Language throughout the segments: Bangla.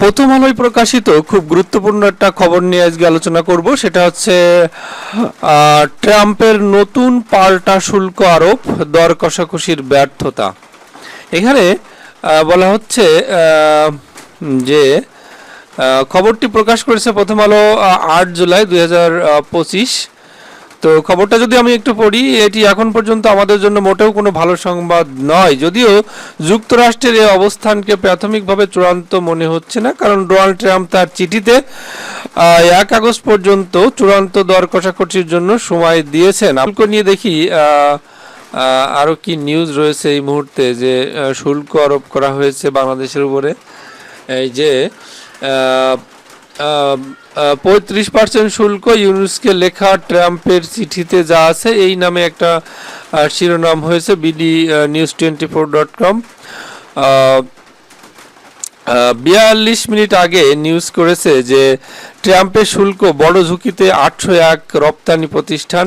প্রথম আলোয় প্রকাশিত খুব গুরুত্বপূর্ণ একটা খবর নিয়ে আজকে আলোচনা করব। সেটা হচ্ছে ট্রাম্পের নতুন পাল্টা শুল্ক আরোপ, দর কষাকষির ব্যর্থতা। এখানে বলা হচ্ছে যে খবরটি প্রকাশ করেছে প্রথম আলো আট জুলাই দুই তো খবরটা যদি আমি একটু পড়ি, এটি এখন পর্যন্ত আমাদের জন্য মোটেও কোনো ভালো সংবাদ নয়। যদিও যুক্তরাষ্ট্রের এই অবস্থানকে প্রাথমিকভাবে চূড়ান্ত মনে হচ্ছে না, কারণ ডোনাল্ড ট্রাম্প তার চিঠিতে এক আগস্ট পর্যন্ত চূড়ান্ত দর কষাকষির জন্য সময় দিয়েছেন। শুল্ক নিয়ে দেখি আরও কি নিউজ রয়েছে এই মুহূর্তে যে শুল্ক আরোপ করা হয়েছে বাংলাদেশের উপরে। এই যে পঁয়ত্রিশ পার্সেন্ট শুল্ক ইউনুসকে লেখা ট্রাম্পের চিঠিতে যা আছে, এই নামে একটা শিরোনাম হয়েছে BD news twenty four dot com. বিয়াল্লিশ মিনিট আগে নিউজ করেছে যে ট্রাম্পের শুল্ক বড় ঝুঁকিতে আটশো এক রপ্তানি প্রতিষ্ঠান।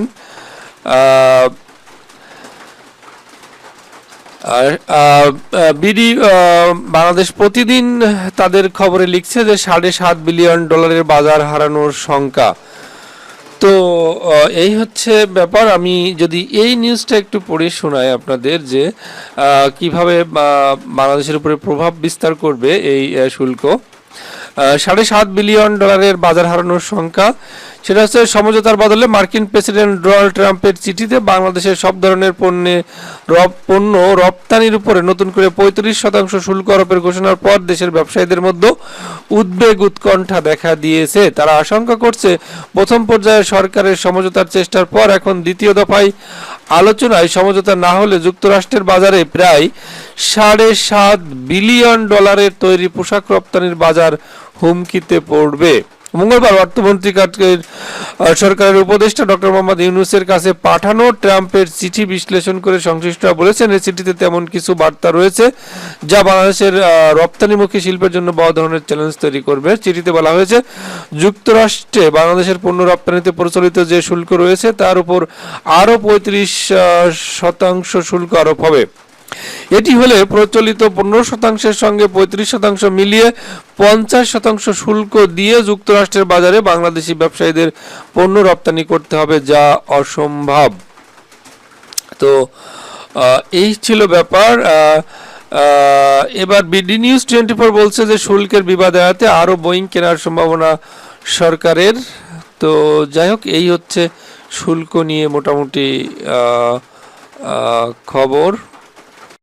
আর বিডি বাংলাদেশ প্রতিদিন তাদের খবরে লিখছে যে সাড়ে সাত বিলিয়ন ডলারের বাজার হারানোর শঙ্কা। তো এই হচ্ছে ব্যাপার। আমি যদি এই নিউজটা একটু পড়ে শোনাই আপনাদের যে কীভাবে বাংলাদেশের উপরে প্রভাব বিস্তার করবে এই শুল্ক। সাড়ে সাত বিলিয়ন ডলারের বাজার হারানোর সংখ্যা সেটা হচ্ছে, সমঝোতার বদলে মার্কিন প্রেসিডেন্ট ডোনাল্ড ট্রাম্পের চিঠিতে বাংলাদেশের সব ধরনের পণ্যে রপ পণ্য রপ্তানির উপরে নতুন করে পঁয়ত্রিশ শতাংশ শুল্ক আরোপের ঘোষণার পর দেশের ব্যবসায়ীদের মধ্যে উদ্বেগ, উৎকণ্ঠা দেখা দিয়েছে। তারা আশঙ্কা করছে, প্রথম পর্যায়ে সরকারের সমঝোতার চেষ্টার পর এখন দ্বিতীয় দফায় আলোচনায় সমঝোতা না হলে যুক্তরাষ্ট্রের বাজারে প্রায় সাড়ে সাত বিলিয়ন ডলারের তৈরি পোশাক রপ্তানির বাজার হুমকিতে পড়বে। মঙ্গলবার অর্থমন্ত্রী সরকারের উপদেষ্টা ডক্টর মোহাম্মদ ইউনুসের কাছে পাঠানো ট্রাম্পের চিঠি বিশ্লেষণ করে সংশ্লিষ্টরা বলেছেন। এই চিঠিতে তেমন কিছু বার্তা রয়েছে, যা বাংলাদেশের রপ্তানিমুখী শিল্পের জন্য বড় ধরনের চ্যালেঞ্জ তৈরি করবে। চিঠিতে বলা হয়েছে, যুক্তরাষ্ট্রে বাংলাদেশের পণ্য রপ্তানিতে প্রচলিত যে শুল্ক রয়েছে, তার উপর আরও পঁয়ত্রিশ শতাংশ শুল্ক আরোপ হবে। এটি হলে প্রচলিত পনেরো শতাংশের সঙ্গে পঁয়ত্রিশ শতাংশ মিলিয়ে পঞ্চাশ শতাংশ শুল্ক দিয়ে যুক্তরাষ্ট্রের বাজারে বাংলাদেশি ব্যবসায়ীদের পণ্য রপ্তানি করতে হবে, যা অসম্ভব। তো এই ছিল ব্যাপার। এবার বিডি নিউজ টোয়েন্টি ফোর বলছে যে শুল্কের বিবাদ এড়াতে আরও বোয়িং কেনার সম্ভাবনা সরকারের। তো, যাই হোক, এই হচ্ছে শুল্ক নিয়ে মোটামুটি খবর।